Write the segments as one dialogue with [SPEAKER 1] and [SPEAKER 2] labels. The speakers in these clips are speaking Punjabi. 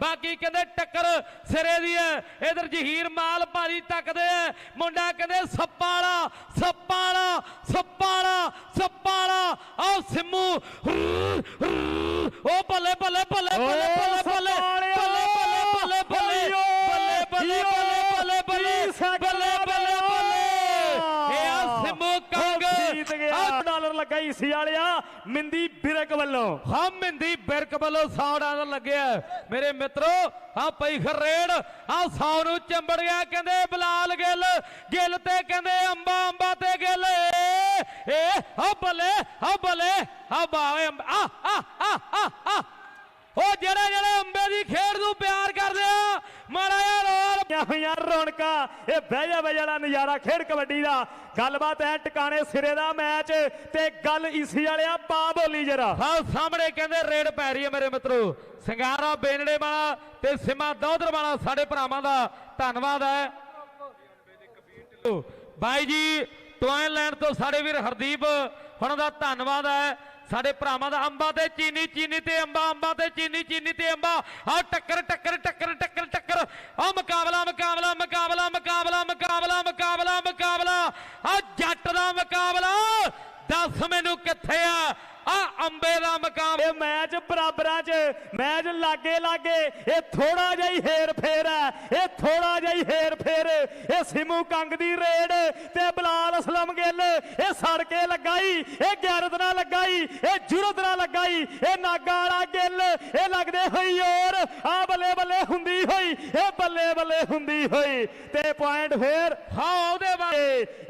[SPEAKER 1] ਬਾਕੀ ਕਹਿੰਦੇ ਟੱਕਰ ਸਿਰੇ ਦੀ ਹੈ ਇਧਰ ਜ਼ਹੀਰ ਮਾਲ ਭਾਰੀ ਟੱਕਦੇ ਐ ਮੁੰਡਾ ਕਹਿੰਦੇ ਸੱਪਾ ਵਾਲਾ ਸੱਪਾ ਵਾਲਾ ਸੱਪਾਂ ਵਾਲਾ ਸੱਪਾਂ ਵਾਲਾ ਆਓ ਸਿੰਮੂ ਉਹ ਬੱਲੇ ਬੱਲੇ ਬੱਲੇ ਬੱਲੇ ਬੱਲੇ ਬੱਲੇ
[SPEAKER 2] ਲੱਗਾ ਈਸੀ ਵਾਲਿਆ, ਮਿੰਦੀ ਬਿਰਕ ਵੱਲੋਂ।
[SPEAKER 1] ਹਾਂ, ਮਿੰਦੀ ਬਿਰਕ ਵੱਲੋਂ 100 ਡਾਲਰ ਲੱਗਿਆ ਮੇਰੇ ਮਿੱਤਰੋ, ਹਾਂ, ਪਈ ਖਰੇੜ ਹਾਂ 100 ਨੂੰ ਚੰਬੜ ਗਿਆ, ਕਹਿੰਦੇ ਬਲਾਲ ਗਿੱਲ। ਗਿੱਲ ਤੇ ਕਹਿੰਦੇ ਅੰਬਾ ਅੰਬਾ ਤੇ ਗਿੱਲ। ਏ ਏ ਹਾਂ ਬੱਲੇ ਹਾਂ ਬੱਲੇ ਹਾਂ ਬਾਵੇ ਆ ਆ ਆ ਆ ਉਹ ਜਿਹੜੇ ਜਿਹੜੇ ਅੰਬੇ ਦੀ ਰੋਲ
[SPEAKER 2] ਹੋਈਆਂ ਰੌਣਕਾਂ। ਇਹ ਬਹਿ ਜਾ, ਬਹਿ ਜਾਣਾ ਨਜ਼ਾਰਾ ਖੇਡ ਕਬੱਡੀ ਦਾ। ਗੱਲਬਾਤ ਐ, ਟਿਕਾਣੇ ਸਿਰੇ ਦਾ ਮੈਚ ਤੇ ਗੱਲ ਈਸੀ ਵਾਲਿਆ ਪਾ ਬੋਲੀ ਜਰਾ।
[SPEAKER 1] ਹਾਂ ਸਾਹਮਣੇ ਕਹਿੰਦੇ ਰੇਡ ਪੈ ਰਹੀ ਹੈ ਮੇਰੇ ਮਿੱਤਰੋ। ਸਿੰਗਾਰਾ ਬੇਨੜੇ ਵਾਲਾ ਤੇ ਸਿਮਾ ਦੌਧਰ ਵਾਲਾ ਸਾਡੇ ਭਰਾਵਾਂ ਦਾ ਧੰਨਵਾਦ ਹੈ। ਬਾਈ ਜੀ ਟੋਇਨਲੈਂਡ ਤੋਂ ਸਾਡੇ ਵੀਰ ਹਰਦੀਪ ਉਹਨਾਂ ਦਾ ਧੰਨਵਾਦ ਹੈ। ਸਾਡੇ ਭਰਾਵਾਂ ਦਾ ਅੰਬਾ ਤੇ ਚੀਨੀ ਚੀਨੀ ਤੇ ਅੰਬਾ ਅੰਬਾ ਤੇ ਚੀਨੀ ਚੀਨੀ ਤੇ ਅੰਬਾ। ਆ ਟੱਕਰ ਟੱਕਰ ਟੱਕਰ ਆ ਜੱਟ ਦਾ ਮੁਕਾਬਲਾ। ਦੱਸ ਮੈਨੂੰ ਕਿੱਥੇ ਆ? ਆ ਅੰਬੇ ਦਾ ਮੁਕਾਬਲਾ।
[SPEAKER 2] ਇਹ ਮੈਚ ਬਰਾਬਰਾਂ 'ਚ, ਮੈਚ ਲਾਗੇ ਲਾਗੇ। ਇਹ ਥੋੜਾ ਜਿਹਾ ਹੀ ਹੇਰ ਫੇਰ ਹੈ। ਇਹ ਥੋੜਾ ਜਿਹਾ ਹੀ ਹੇਰ ਫੇਰ। ਇਹ ਸਿਮੂ ਕੰਗ ਦੀ ਰੇਡ ਤੇ ਬਲਾਲ ਅਸਲਮ ਗਿੱਲ। ਇਹ ਸੜ ਕੇ ਲਗਾਈ, ਇਹ ਗੈਰਤ ਨਾਲ ਲੱਗਾਈ, ਇਹ ਜੁਰਤ ਨਾਲ ਲਗਾਈ, ਇਹ ਨਾਗਾ ਵਾਲਾ ਗਿੱਲ, ਇਹ ਲੱਗਦੇ ਹੋਈ ਹੋਰ। ਆ ਬੱਲੇ ਬੱਲੇ ਹੁੰਦੀ ਹੋਈ, ਇਹ ਬੱਲੇ ਬੱਲੇ ਹੁੰਦੀ ਹੋਈ। ਤੇ ਪੁਆਇੰਟ ਫੇਰ
[SPEAKER 1] ਹਾਂ ਉਹਦੇ ਬਾਅਦ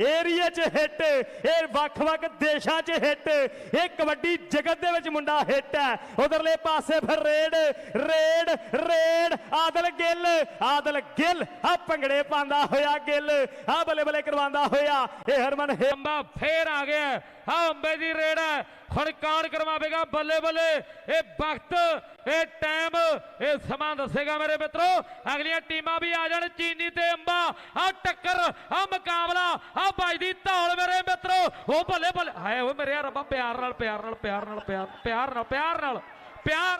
[SPEAKER 2] ਏਰੀਆ 'ਚ ਹਿੱਟ ਇਹ ਵੱਖ-ਵੱਖ ਦੇਸ਼ਾਂ 'ਚ ਹਿੱਟ ਇਹ ਕਬੱਡੀ ਜਗਤ ਦੇ ਵਿੱਚ ਮੁੰਡਾ ਹਿੱਟ ਹੈ। ਉਧਰਲੇ ਪਾਸੇ ਫਿਰ raid raid raid, Adal Gill. Adal Gill, ਆ ਭੰਗੜੇ ਪਾਉਂਦਾ ਹੋਇਆ ਗਿੱਲ। ਆ ਬੱਲੇ ਬੱਲੇ ਕਰਵਾਉਂਦਾ ਹੋਇਆ। ਇਹ ਹਰਮਨ ਹਿ-
[SPEAKER 1] ਫੇਰ ਆ ਗਿਆ। ਹਾਂ ਅੰਬੇ ਦੀ ਰੇਡ ਹੈ। ਹੁਣ ਕਰਵਾਵੇਗਾ, ਬੱਲੇ ਬੱਲੇ। ਇਹ ਵਕਤ, ਇਹ ਟਾਈਮ ਇਹ ਸਮਾਂ ਦੱਸੇਗਾ ਮੇਰੇ ਮਿੱਤਰੋ। ਅਗਲੀਆਂ ਟੀਮਾਂ ਵੀ ਆ ਜਾਣ, ਚੀਨੀ ਤੇ ਅੰਬਾ। ਆ ਟੱਕਰ, ਆ ਮੁਕਾਬਲਾ, ਆ ਵੱਜਦੀ ਧੌਲ ਮੇਰੇ ਮਿੱਤਰੋ। ਉਹ ਬੱਲੇ ਬੱਲੇ, ਹਾਏ ਓਏ ਮੇਰੇ ਰੱਬਾ ਪਿਆਰ ਨਾਲ ਪਿਆਰ ਨਾਲ ਪਿਆਰ ਨਾਲ, ਪਿਆਰ ਪਿਆਰ ਨਾਲ ਪਿਆਰ ਨਾਲ। ਪਿਆਰ